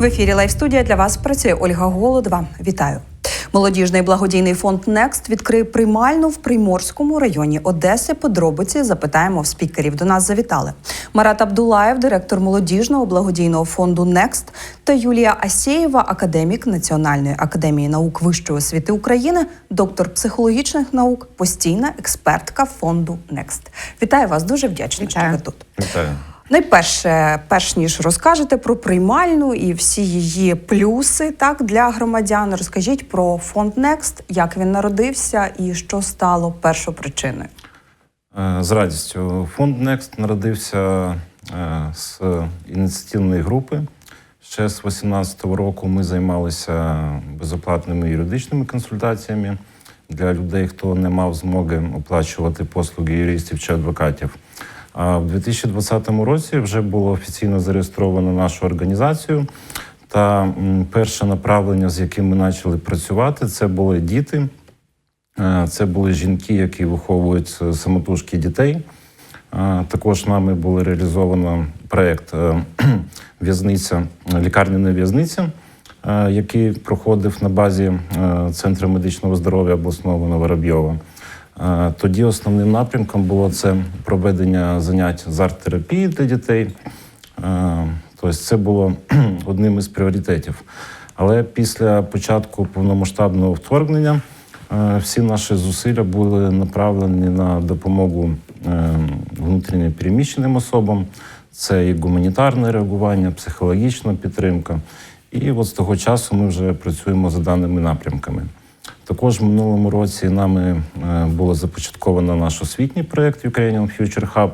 В ефірі Лайв студія для вас працює Ольга Голодова. Вітаю. Молодіжний благодійний фонд Next відкриє приймальну в Приморському районі Одеси. Подробиці запитаємо в спікерів. До нас завітали Марат Абдулаєв, директор молодіжного благодійного фонду Next та Юлія Асєєва, академік Національної академії наук Вищої освіти України, доктор психологічних наук, постійна експертка фонду Next. Вітаю вас, дуже вдячна, що ви тут. Вітаю. Найперше, перш ніж розкажете про приймальну і всі її плюси так для громадян, розкажіть про фонд Next, як він народився і що стало першопричиною. Е, З радістю. Фонд Next народився е, з ініціативної групи. Ще з 2018 року ми займалися безоплатними юридичними консультаціями для людей, хто не мав змоги оплачувати послуги юристів чи адвокатів. А в 2020 році вже було офіційно зареєстровано нашу організацію. Та перше направлення, з яким ми почали працювати, це були діти. Це були жінки, які виховують е, самотужки дітей. Також нами було реалізовано проєкт е, в'язниця, лікарняна в'язниця, е, який проходив на базі Центру медичного здоров'я обласного Новоробйова. Е, Тоді основним напрямком було це проведення занять з арт-терапії для дітей. Е, Тобто це було одним із пріоритетів. Але після початку повномасштабного вторгнення е, всі наші зусилля були направлені на допомогу внутрішньо переміщеним особам. Це і гуманітарне реагування, психологічна підтримка. І от з того часу ми вже працюємо за даними напрямками. Також в минулому році нами е, було започатковано наш освітній проєкт Ukrainian Future Hub.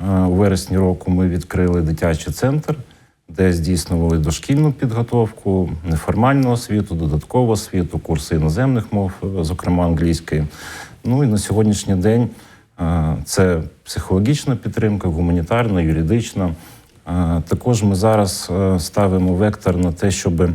Е, У вересні року ми відкрили дитячий центр, де здійснювали дошкільну підготовку, неформальну освіту, додаткову освіту, курси іноземних мов, е, зокрема англійської. Ну і на сьогоднішній день це психологічна підтримка, гуманітарна, юридична. Також ми зараз ставимо вектор на те, щоб е,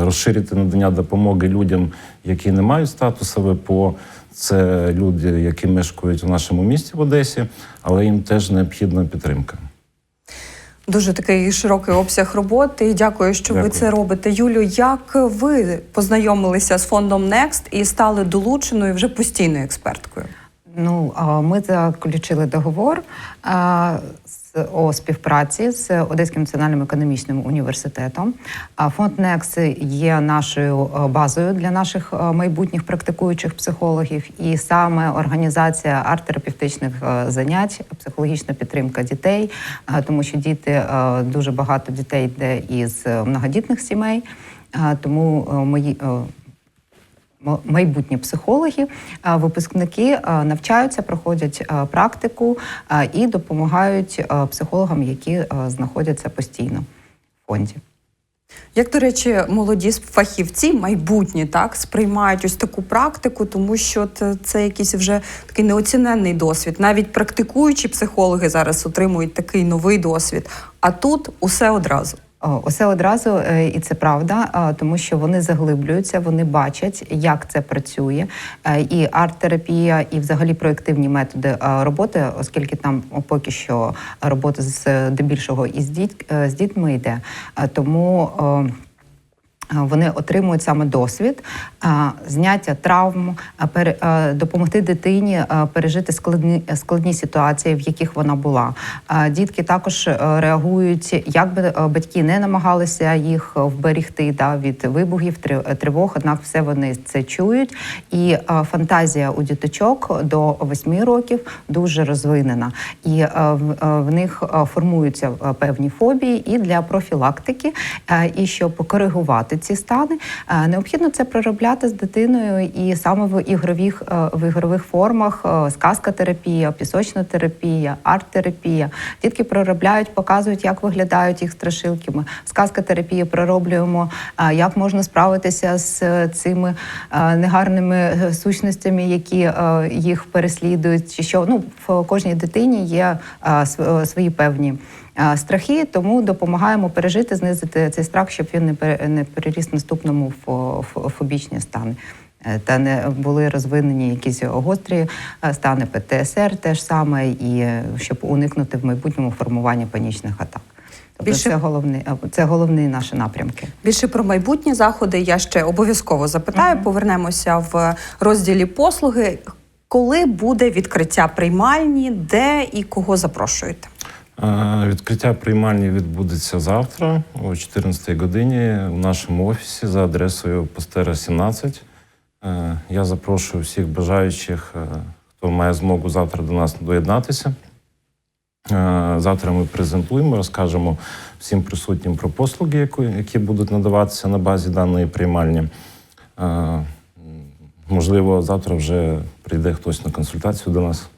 розширити надання допомоги людям, які не мають статусу ВПО. Це люди, які мешкають у нашому місті в Одесі, але їм теж необхідна підтримка. Дуже такий широкий обсяг роботи. Дякую, що ви це робите. Юлю, як ви познайомилися з фондом Next і стали долученою вже постійною експерткою? Ну, ми заключили договор о співпраці з Одеським національним економічним університетом. Фонд Next є нашою базою для наших майбутніх практикуючих психологів, і саме організація арт-терапевтичних занять, психологічна підтримка дітей, тому що діти дуже багато дітей йде із е, многодітних сімей. Тому е, мої е, майбутні психологи, випускники навчаються, проходять практику і допомагають психологам, які знаходяться постійно в фонді. Як, до речі, молоді фахівці, майбутні, так сприймають ось таку практику, тому що це, якийсь вже такий неоціненний досвід. Навіть практикуючі психологи зараз отримують такий новий досвід. А тут усе одразу. Усе одразу, е, і це правда, тому що вони заглиблюються, вони бачать, як це працює. Е, І арт-терапія, і взагалі проєктивні методи е, роботи, оскільки там поки що робота з здебільшого і з дітьми йде. Тому Вони отримують саме досвід е, зняття травм, е, е, допомогти дитині е, пережити складні складні ситуації, в яких вона була. Е, Дітки також е, реагують, як би е, батьки не намагалися їх вберегти да, від вибухів, тривог, однак все вони це чують. І е, фантазія у діточок до 8 років дуже розвинена, і е, в- е, них е, формуються е, певні фобії, і для профілактики, е, і щоб коригувати ці стани, е, необхідно це проробляти з дитиною і саме в ігрових е, в ігрових формах е, сказка-терапія, пісочна терапія, арт-терапія. Дітки проробляють, показують, як виглядають їх страшилки. Ми в сказка-терапії пророблюємо, як можна справитися з цими негарними сущностями, які їх переслідують, чи що ну в кожній дитині є свої певні страхи, тому допомагаємо пережити, знизити цей страх, щоб він не пере- не переріс наступному фо- фобічні стани. Е, Та не були розвинені якісь гострі е, стани ПТСР, теж саме, і е, щоб уникнути в майбутньому формування панічних атак. Тобто Більше- це головний, е, це головні наші напрямки. Більше про майбутні заходи я ще обов'язково запитаю. Повернемося в розділі послуги. Коли буде відкриття приймальні, де і кого запрошуєте? Відкриття приймальні відбудеться завтра о 14-й годині у нашому офісі за адресою Пастера 17. Е, Я запрошую всіх бажаючих, е, хто має змогу завтра до нас доєднатися. Е, Завтра ми презентуємо, розкажемо всім присутнім про послуги, які будуть надаватися на базі даної приймальні. Можливо, завтра вже прийде хтось на консультацію до нас.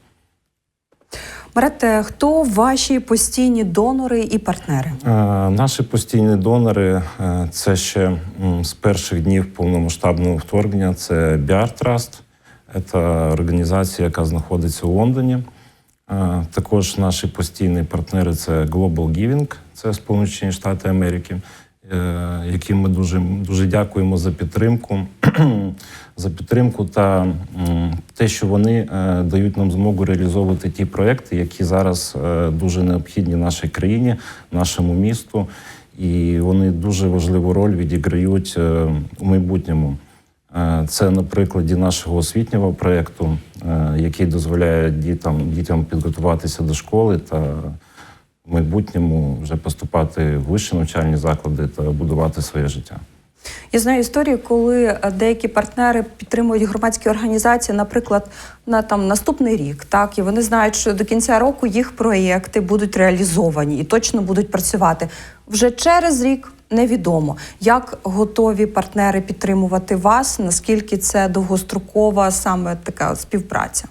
Марете, хто ваші постійні донори і партнери? Е, Наші постійні донори е, це ще з перших днів повномасштабного вторгнення. Це BR Trust, це організація, яка знаходиться у Лондоні. Е, Також наші постійні партнери це Global Giving, це Сполучені Штати Америки, е, яким ми дуже, дуже дякуємо за підтримку, за підтримку та те, що вони е, дають нам змогу реалізовувати ті проекти, які зараз е, дуже необхідні нашій країні, нашому місту, і вони дуже важливу роль відіграють е, у майбутньому. Е, Це на прикладі нашого освітнього проєкту, е, який дозволяє дітям, дітям підготуватися до школи та в майбутньому вже поступати в вищі навчальні заклади та будувати своє життя. Я знаю історії, коли е, деякі партнери підтримують громадські організації, наприклад, на там наступний рік, так і вони знають, що до кінця року їх проєкти будуть реалізовані і точно будуть працювати. Вже через рік невідомо, як готові партнери підтримувати вас, наскільки це довгострокова саме така співпраця.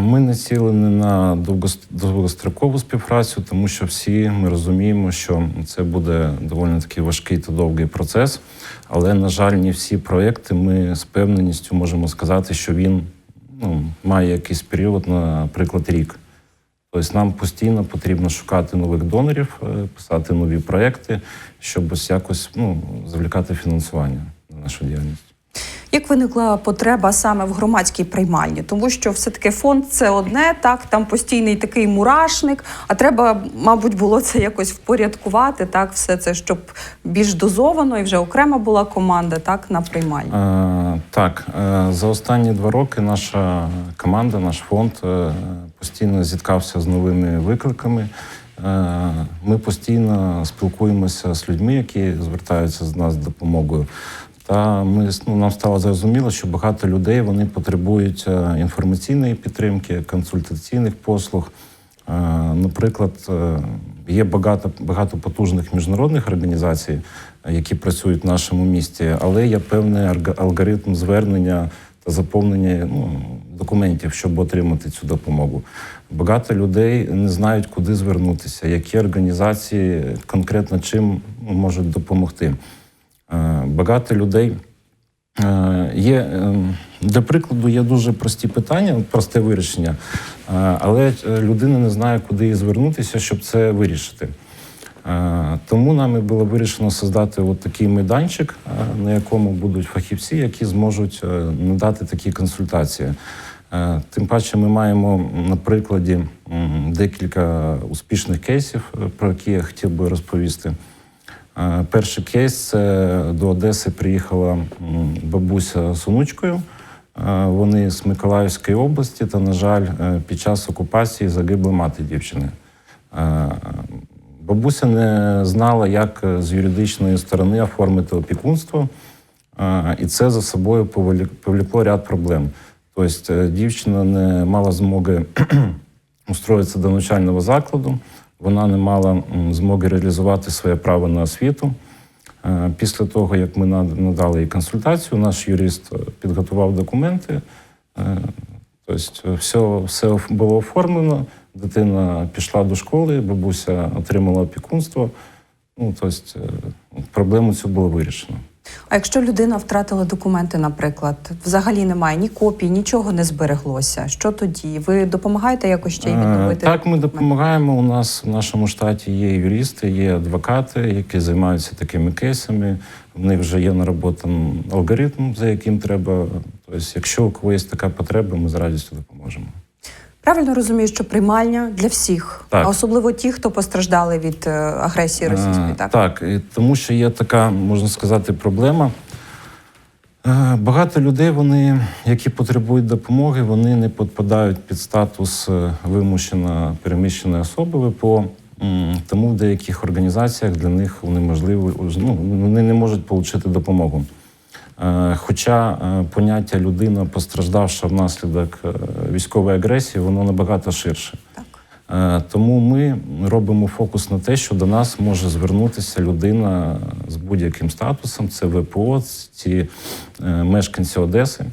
Ми націлені на довгос- довгострокову співпрацю, тому що всі ми розуміємо, що це буде доволі таки важкий та довгий процес. Але, на жаль, не всі проекти ми з певненістю можемо сказати, що він ну, має якийсь період, наприклад, рік. Тобто нам постійно потрібно шукати нових донорів, е, писати нові проекти, щоб ось якось ну, завлікати фінансування на нашу діяльність. Як виникла потреба саме в громадській приймальні? Тому що все-таки фонд це одне, так там постійний такий мурашник. А треба, мабуть, було це якось впорядкувати, так, все це, щоб більш дозовано і вже окрема була команда, так, на приймальні. Е, так, е, за останні два роки наша команда, наш фонд е, постійно зіткався з новими викликами. Е, Ми постійно спілкуємося з людьми, які звертаються з нас з допомогою. Та ми ну, нам стало зрозуміло, що багато людей вони потребують е, інформаційної підтримки, консультаційних послуг. Е, Наприклад, е, є багато, багато потужних міжнародних організацій, які працюють в нашому місті, але є певний алгоритм звернення та заповнення ну, документів, щоб отримати цю допомогу. Багато людей не знають, куди звернутися, які організації конкретно чим можуть допомогти. Е, Багато людей Е, Є е, для прикладу, є дуже прості питання, просте вирішення, але людина не знає, куди їй звернутися, щоб це вирішити. Тому нами було вирішено создати от такий майданчик, на якому будуть фахівці, які зможуть надати такі консультації. Тим паче, ми маємо на прикладі декілька успішних кейсів, про які я хотів би розповісти. Е, Перший кейс це до Одеси приїхала бабуся з онучкою. Е, Вони з Миколаївської області, та, на жаль, е, під час окупації загибла мати дівчини. Бабуся не знала, як з юридичної сторони оформити опікунство, і це за собою повлекло ряд проблем. Тобто дівчина не мала змоги устроїтися до навчального закладу, вона не мала змоги реалізувати своє право на освіту. Е, Після того, як ми надали їй консультацію, наш юрист е, підготував документи. Е, Тобто, все, все було оформлено, дитина пішла до школи, бабуся отримала опікунство. Ну, тобто, проблему цю було вирішено. А якщо людина втратила документи, наприклад, взагалі немає ні копій, нічого не збереглося. Що тоді? Ви допомагаєте якось ще й Е, відновити? Так, ми допомагаємо. У нас в нашому штаті є юристи, є адвокати, які займаються такими кейсами. В них вже є нароботан алгоритм, за яким треба. Тобто, якщо у когось така потреба, ми з радістю допоможемо. Правильно розумію, що приймальня для всіх, Так. а особливо ті, хто постраждали від е, агресії російської, Е, так? Так, і тому що є така, можна сказати, проблема. Е, Багато людей, вони, які потребують допомоги, вони не підпадають під статус вимушено переміщеної особи ВПО. Тому в деяких організаціях для них унеможливо, ну, вони не можуть отримати допомогу. Хоча поняття людина, постраждавша внаслідок військової агресії, воно набагато ширше. Так. Е, Тому ми робимо фокус на те, що до нас може звернутися людина з будь-яким статусом. Це ВПО, ці е, мешканці Одеси.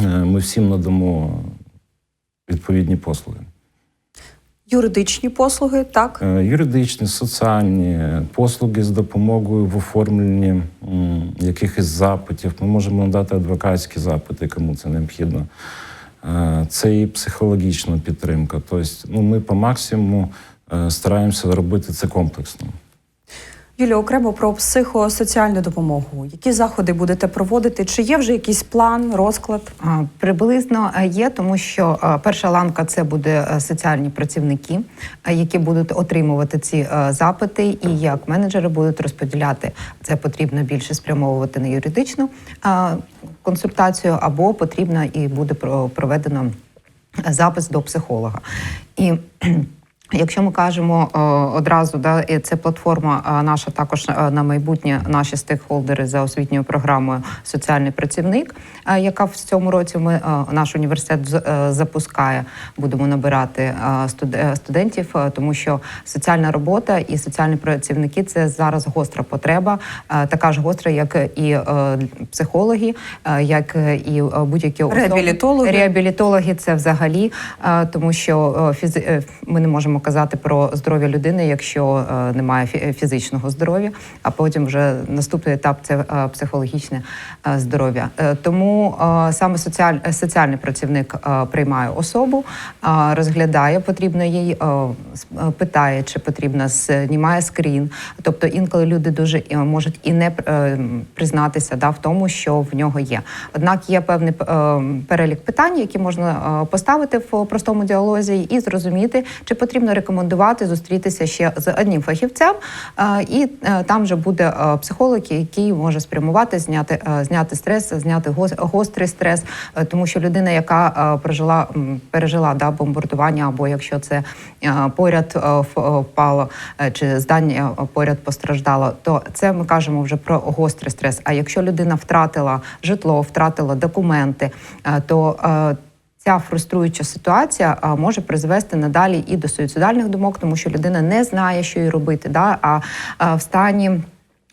Е, Ми всім надамо відповідні послуги. Юридичні послуги, так? Юридичні, соціальні послуги з допомогою в оформленні якихось запитів. Ми можемо надати адвокатські запити, кому це необхідно. Е, Це і психологічна підтримка. Тобто, ну, ми по максимуму е, стараємося робити це комплексно. Юлія, окремо про психосоціальну допомогу. Які заходи будете проводити? Чи є вже якийсь план, розклад? Приблизно е, є, тому що е, перша ланка це буде е, соціальні працівники, які будуть отримувати ці запити, і як менеджери будуть розподіляти це потрібно більше спрямовувати на юридичну консультацію, або потрібно і буде про- проведено запис до психолога. І Якщо ми кажемо е, одразу, да, і це платформа е, наша також е, на майбутнє, наші стейкхолдери за освітньою програмою Соціальний працівник, яка в цьому році ми наш університет з- запускає. Будемо набирати студ- студентів, тому що соціальна робота і соціальні працівники це зараз гостра потреба, така ж гостра, як і психологи, як і будь-які. Реабілітологи. Реабілітологи це взагалі, тому що фізи... е, ми не можемо казати про здоров'я людини, якщо е, немає фі- фізичного здоров'я, а потім вже наступний етап це е, психологічне е, здоров'я. Тому саме соціаль... соціальний працівник приймає особу, розглядає, потрібно їй питає, чи потрібно, знімає скрін. Тобто інколи люди дуже можуть і не признатися да, в тому, що в нього є. Однак є певний перелік питань, які можна поставити в простому діалозі, і зрозуміти, чи потрібно рекомендувати зустрітися ще з одним фахівцем, е, і е, там вже буде е, психолог, який може спрямувати, зняти, зняти стрес, зняти гос- гострий стрес, тому що людина, яка прожила, пережила да, бомбардування, або якщо це поряд впало, чи здання поряд постраждало, то це ми кажемо вже про гострий стрес. А якщо людина втратила житло, втратила документи, то Ця фруструюча ситуація може призвести надалі і до суїцидальних думок, тому що людина не знає, що їй робити, да? а в стані.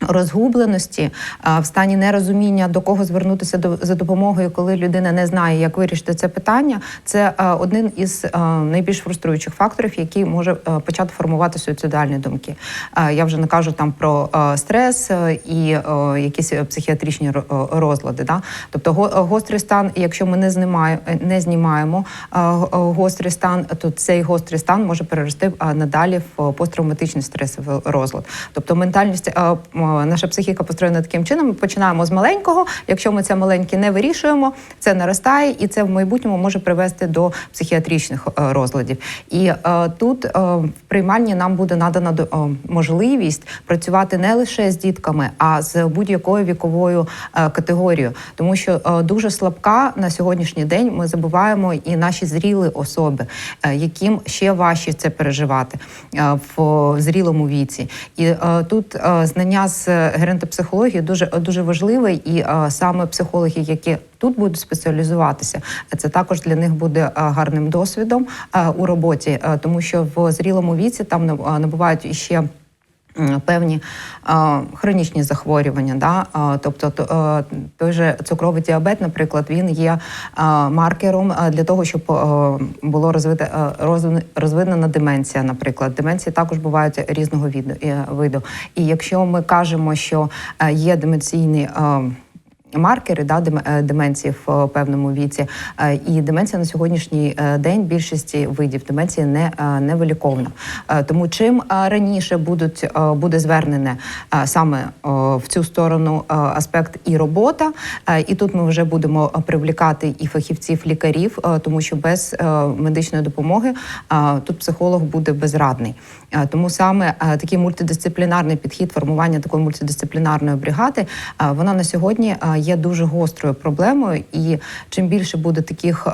Розгубленості в стані нерозуміння до кого звернутися за допомогою, коли людина не знає, як вирішити це питання. Це один із найбільш фруструючих факторів, який може почати формувати суїцидальні думки. Я вже не кажу там про стрес і якісь психіатричні розлади. Да? Тобто го- гострий стан, якщо ми не знімаємо, не знімаємо гострий стан, то цей гострий стан може перерости надалі в посттравматичний стресовий розлад. Тобто ментальність, наша психіка построєна таким чином. Ми починаємо з маленького. Якщо ми це маленьке не вирішуємо, це наростає, і це в майбутньому може привести до психіатричних е, розладів. І е, тут е, в приймальні нам буде надана е, можливість працювати не лише з дітками, а з будь-якою віковою е, категорією, тому що е, дуже слабка на сьогоднішній день. Ми забуваємо і наші зріли особи, е, яким ще важче це переживати е, в зрілому віці. І е, тут е, знання з геронтопсихології дуже дуже важливе, і е, саме психологи, які тут будуть спеціалізуватися, це також для них буде е, гарним досвідом е, у роботі, е, тому що в зрілому віці там наб- е, набувають іще. Певні хронічні захворювання, да? тобто е, той же цукровий діабет, наприклад, він є е, маркером е, для того, щоб було розвите розвинена деменція. Наприклад, деменції також бувають різного віду, виду. І якщо ми кажемо, що є деменційний е, маркери да, е, деменції в е, певному віці. Е, І деменція на сьогоднішній день більшості видів деменції не, не вилікована. Е, Тому чим раніше будуть, буде звернене саме в цю сторону аспект і робота, і тут ми вже будемо привлікати і фахівців, лікарів, тому що без медичної допомоги тут психолог буде безрадний. Тому саме такий мультидисциплінарний підхід формування такої мультидисциплінарної бригади, вона на сьогодні є дуже гострою проблемою. І чим більше буде таких е,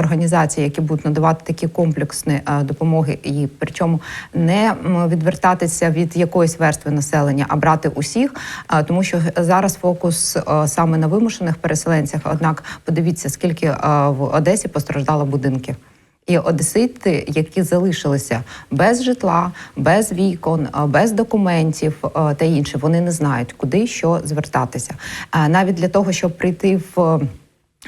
організацій, які будуть надавати такі комплексні е, допомоги, і причому не відвертатися від якоїсь верстви населення, а брати усіх, е, тому що зараз фокус саме на вимушених переселенцях. Однак подивіться, скільки в Одесі постраждало будинків. І одесити, які залишилися без житла, без вікон, е, без документів е, та інше, вони не знають, куди що звертатися. Е, Навіть для того, щоб прийти в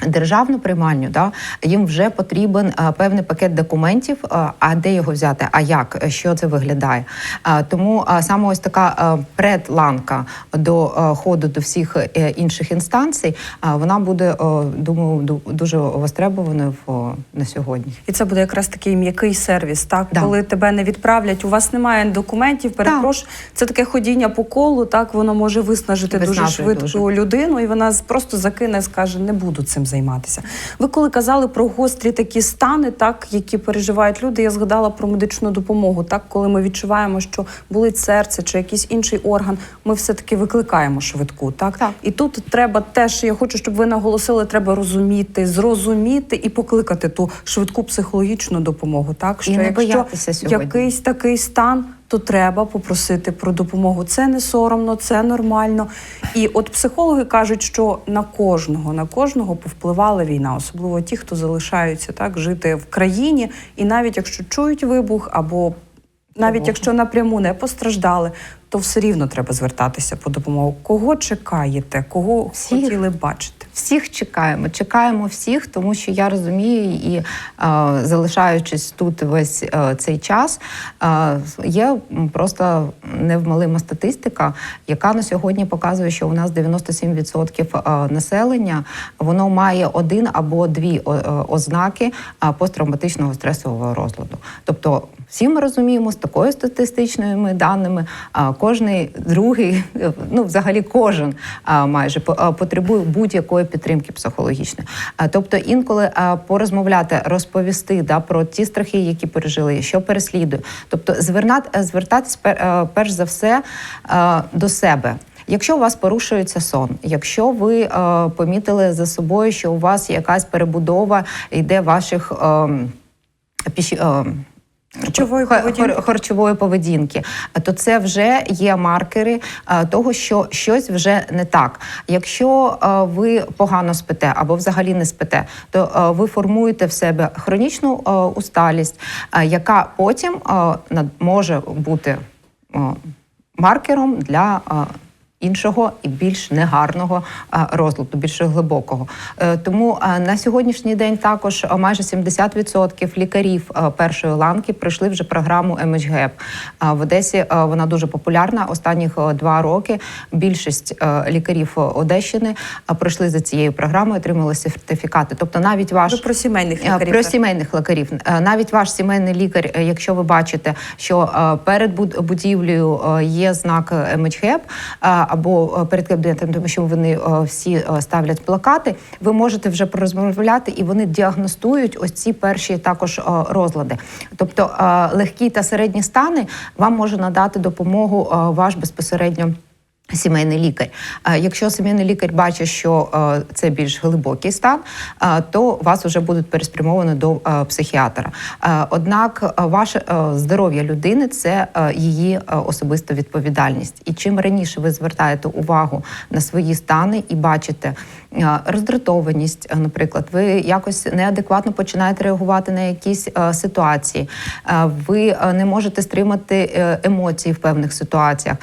Державну приймальню, да, їм вже потрібен е, певний пакет документів. е, а де його взяти? А як? Е, Що це виглядає? Е, тому е, саме ось така е, предланка до е, ходу до всіх е, інших інстанцій, е, вона буде, е, думаю, ду- дуже востребованою в, на сьогодні. І це буде якраз такий м'який сервіс, так Да. коли тебе не відправлять, у вас немає документів, перепрошую. Це таке ходіння по колу. Так воно може виснажити дуже Виснажує швидко дуже. людину, і вона просто закине, скаже, не буду цим займатися. Ви коли казали про гострі такі стани, так які переживають люди, я згадала про медичну допомогу. Так, коли ми відчуваємо, що болить серце чи якийсь інший орган, ми все таки викликаємо швидку. Так? Так. і тут треба теж. Я хочу, щоб ви наголосили, треба розуміти, зрозуміти і покликати ту швидку психологічну допомогу. Так, І не якщо сьогодні. якийсь такий стан, то треба попросити про допомогу. Це не соромно, це нормально. І от психологи кажуть, що на кожного, на кожного повпливала війна, особливо ті, хто залишаються так жити в країні, і навіть якщо чують вибух або навіть якщо напряму не постраждали, то все рівно треба звертатися по допомогу. Кого чекаєте? Кого Всіх. хотіли бачити? Всіх чекаємо, чекаємо всіх, тому що я розумію і е, залишаючись тут весь е, цей час, е, є просто невмалима статистика, яка на сьогодні показує, що у нас 97% е, населення воно має один або дві е, ознаки е, посттравматичного стресового розладу. Тобто, всі ми розуміємо з такою статистичними даними, кожний другий, ну взагалі кожен майже потребує будь-якої підтримки психологічної. Тобто інколи порозмовляти, розповісти да, про ті страхи, які пережили, що переслідує. Тобто звернати, звертатись перш за все до себе. Якщо у вас порушується сон, якщо ви помітили за собою, що у вас якась перебудова йде ваших е, е, Харчової хар- поведінки? хар- харчової поведінки, то це вже є маркери того, що щось вже не так. Якщо ви погано спите або взагалі не спите, то ви формуєте в себе хронічну усталість, яка потім може бути маркером для. Іншого і більш негарного розладу, більш глибокого. Е, Тому на сьогоднішній день також майже 70% лікарів першої ланки пройшли вже програму MHGAP. Е, В Одесі вона дуже популярна. Останніх е, два роки більшість е, лікарів Одещини пройшли за цією програмою, отримали сертифікати. Тобто навіть ваш про сімейних лікарів. Про сімейних лікарів. Навіть ваш сімейний лікар, якщо ви бачите, що перед буд- будівлею є знак МХЕП е, або е, перед кабінетом, тому що вони е, всі е, ставлять плакати, ви можете вже порозмовляти, і вони діагностують ось ці перші також розлади. Тобто легкі та середні стани вам може надати допомогу ваш безпосередньо. Сімейний лікар. Якщо сімейний лікар бачить, що е, це більш глибокий стан, е, то вас вже будуть переспрямовані до е, психіатра. Однак ваше здоров'я людини це її особиста відповідальність. І чим раніше ви звертаєте увагу на свої стани і бачите роздратованість, наприклад, ви якось неадекватно починаєте реагувати на якісь ситуації, ви не можете стримати е, емоції в певних ситуаціях,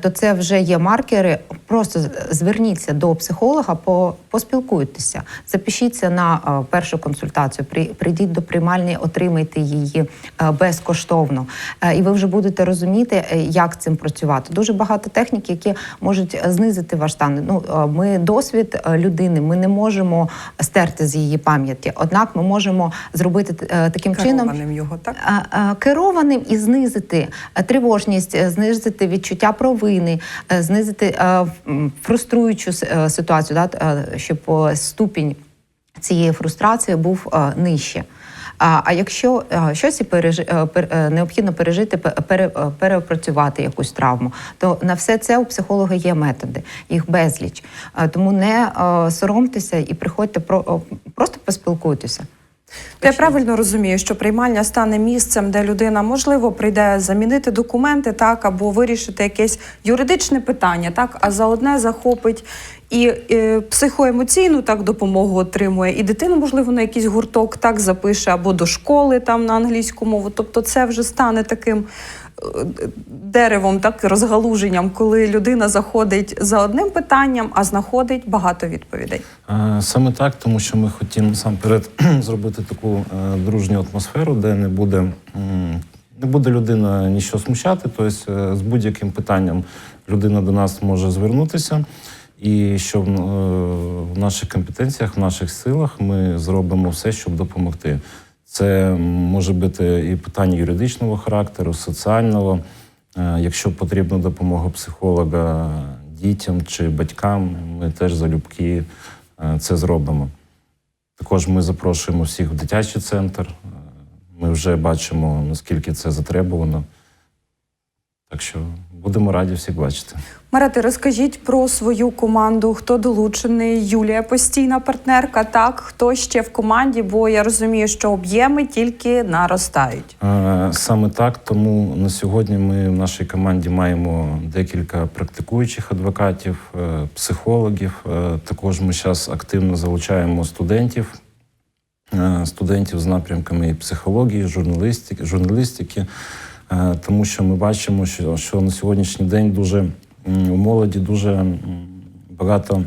то це вже є маркери. Просто зверніться до психолога, по, поспілкуйтеся, запишіться на першу консультацію. При, прийдіть до приймальні, отримайте її безкоштовно. І ви вже будете розуміти, е, як цим працювати. Дуже багато технік, які можуть знизити ваш стан. Ну, ми досвід е, людини, ми не можемо стерти з її пам'яті. Однак ми можемо зробити таким таким чином його, так? а, а, керованим і знизити е, тривожність, е, знизити відчуття провини, е, знизити е, фруструючу е, ситуацію, да, е, щоб е, ступінь цієї фрустрації був е, нижче. А, а якщо щось і пережи, е, е, необхідно пережити, пе- пере, е, переопрацювати якусь травму, то на все це у психолога є методи, їх безліч. Тому не соромтеся і приходьте про, просто поспілкуйтеся. Я правильно розумію, що приймальня стане місцем, де людина можливо прийде замінити документи, так або вирішити якесь юридичне питання, так а за одне захопить і е, психоемоційну так допомогу отримує, і дитину, можливо, на якийсь гурток так запише, або до школи там на англійську мову. Тобто, це вже стане таким. Деревом, так розгалуженням, коли людина заходить за одним питанням, а знаходить багато відповідей. Е, Саме так, тому що ми хотімо насамперед зробити таку е, дружню атмосферу, де не буде, не буде людина нічого смущати. Тобто з будь-яким питанням людина до нас може звернутися. І що в наших компетенціях, в наших силах ми зробимо все, щоб допомогти. Це може бути і питання юридичного характеру, соціального. Е, Якщо потрібна допомога психолога дітям чи батькам, ми теж залюбки е, це зробимо. Також ми запрошуємо всіх в дитячий центр. Е, Ми вже бачимо, наскільки це затребувано. Так що будемо раді всіх бачити. Марати, розкажіть про свою команду, хто долучений. Юлія постійна партнерка, так хто ще в команді, бо я розумію, що об'єми тільки наростають. Е, Саме так, тому на сьогодні ми в нашій команді маємо декілька практикуючих адвокатів, е, психологів. Е, Також ми зараз активно залучаємо студентів, студентів з напрямками і психології, журналістики, журналістики, тому що ми бачимо, що, що на сьогоднішній день дуже у молоді дуже багато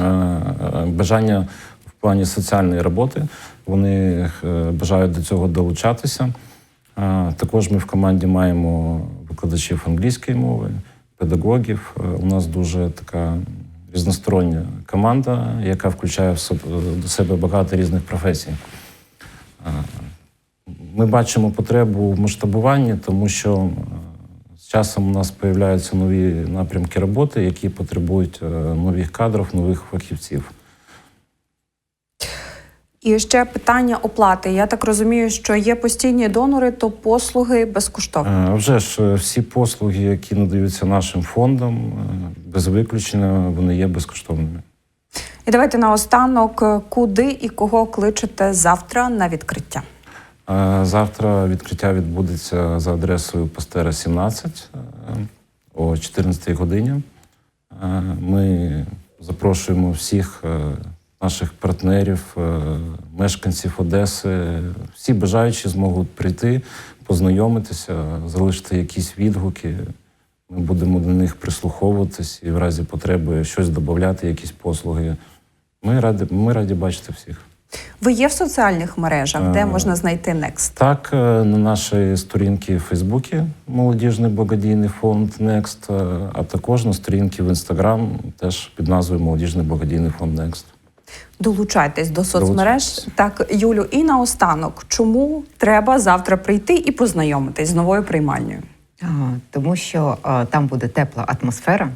е, е, бажання в плані соціальної роботи. Вони е, бажають до цього долучатися. Е, Також ми в команді маємо викладачів англійської мови, педагогів. Е, У нас дуже така різностороння команда, яка включає в себе багато різних професій. Ми бачимо потребу в масштабуванні, тому що е, з часом у нас з'являються нові напрямки роботи, які потребують е, нових кадрів, нових фахівців. І ще питання оплати. Я так розумію, що є постійні донори, то послуги безкоштовні. Е, Вже ж всі послуги, які надаються нашим фондам, без виключення, вони є безкоштовними. І давайте наостанок, куди і кого кличете завтра на відкриття. Завтра відкриття відбудеться за адресою Пастера 17 е, о 14 годині. Е, Ми запрошуємо всіх е, наших партнерів, мешканців Одеси. Всі бажаючі зможуть прийти, познайомитися, залишити якісь відгуки. Ми будемо до них прислуховуватись і в разі потреби щось додати, якісь послуги. Ми раді, ми раді бачити всіх. Ви є в соціальних мережах, де Е, можна знайти Next? Так, е, на нашій сторінці в Фейсбуці Молодіжний благодійний фонд Next, е, а також на сторінці в Інстаграм теж під назвою Молодіжний благодійний фонд Next. Долучайтесь до соцмереж. Долучайтесь. Так, Юлю, і наостанок, чому треба завтра прийти і познайомитись з новою приймальнею? Тому що там буде тепла атмосфера.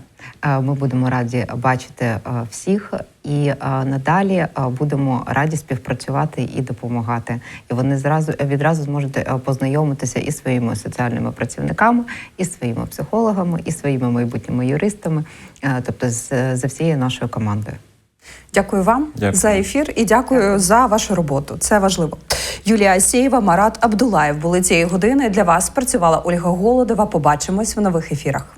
Ми будемо раді бачити всіх, і надалі будемо раді співпрацювати і допомагати. І вони зразу відразу зможуть познайомитися і своїми соціальними працівниками, і своїми психологами, і своїми майбутніми юристами, тобто з за всією нашою командою. Дякую вам Дякую. за ефір і дякую за вашу роботу. Це важливо. Юлія Асєєва, Марат Абдулаєв були цієї години. Для вас працювала Ольга Голодова. Побачимось в нових ефірах.